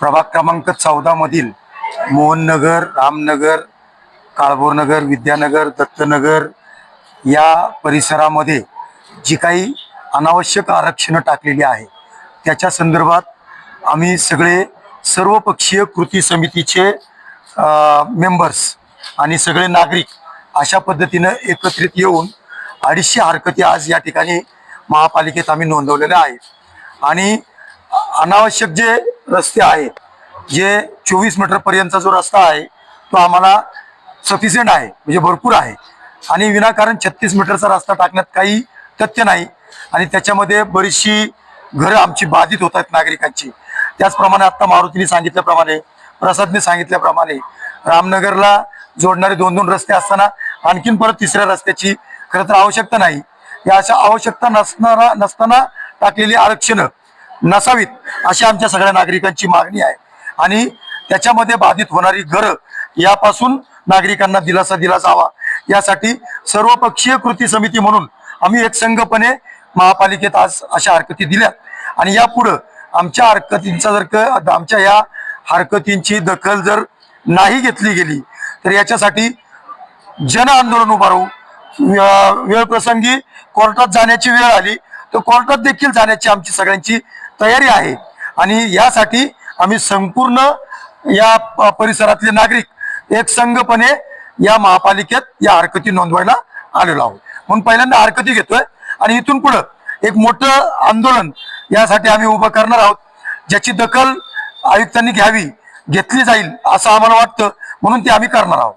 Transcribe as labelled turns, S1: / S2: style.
S1: प्रभाग क्रमांक चौदा मधील मोहननगर रामनगर काळभोरनगर विद्यानगर दत्तनगर या परिसरामध्ये जी काही अनावश्यक आरक्षणं टाकलेली आहे त्याच्या संदर्भात आम्ही सगळे सर्वपक्षीय कृती समितीचे मेंबर्स आणि सगळे नागरिक अशा पद्धतीनं एकत्रित येऊन अडीचशे हरकती आज या ठिकाणी महापालिकेत आम्ही नोंदवलेल्या आहेत. आणि अनावश्यक जे रस्ते आहेत जे चोवीस मीटर पर्यंतचा जो रस्ता आहे तो आम्हाला सफिशियंट आहे म्हणजे भरपूर आहे. आणि विनाकारण छत्तीस मीटरचा रस्ता टाकण्यात काही तथ्य नाही. आणि त्याच्यामध्ये बरीचशी घरं आमची बाधित होत आहेत नागरिकांची. त्याचप्रमाणे आत्ता मारुतीने सांगितल्याप्रमाणे प्रसादने सांगितल्याप्रमाणे रामनगरला जोडणारे दोन दोन रस्ते असताना आणखीन परत तिसऱ्या रस्त्याची खरं तर आवश्यकता नाही. या अशा आवश्यकता नसणारा नसताना टाकलेली आरक्षणं नसावीत अशी आमच्या सगळ्या नागरिकांची मागणी आहे. आणि त्याच्यामध्ये बाधित होणारी घरं यापासून नागरिकांना दिलासा दिला जावा यासाठी सर्वपक्षीय कृती समिती म्हणून आम्ही एकसंघपणे महापालिकेत आज अशा हरकती दिल्यात. आणि यापुढं आमच्या हरकतींचा जर क आमच्या या हरकतींची दखल जर नाही घेतली गेली तर याच्यासाठी जन आंदोलन उभारू वेळ प्रसंगी कोर्टात जाण्याची वेळ आली तर कोर्टात देखील जाण्याची आमची सगळ्यांची तयारी आहे. आणि यासाठी आम्ही संपूर्ण या प- परिसरातले नागरिक एक संघपणे या महापालिकेत या हरकती नोंदवायला आलेलो आहोत. म्हणून पहिल्यांदा हरकती घेतोय आणि इथून पुढं एक मोठं आंदोलन यासाठी आम्ही उभं करणार आहोत ज्याची दखल आयुक्तांनी घ्यावी घेतली जाईल असं आम्हाला वाटतं. म्हणून ते आम्ही करणार आहोत.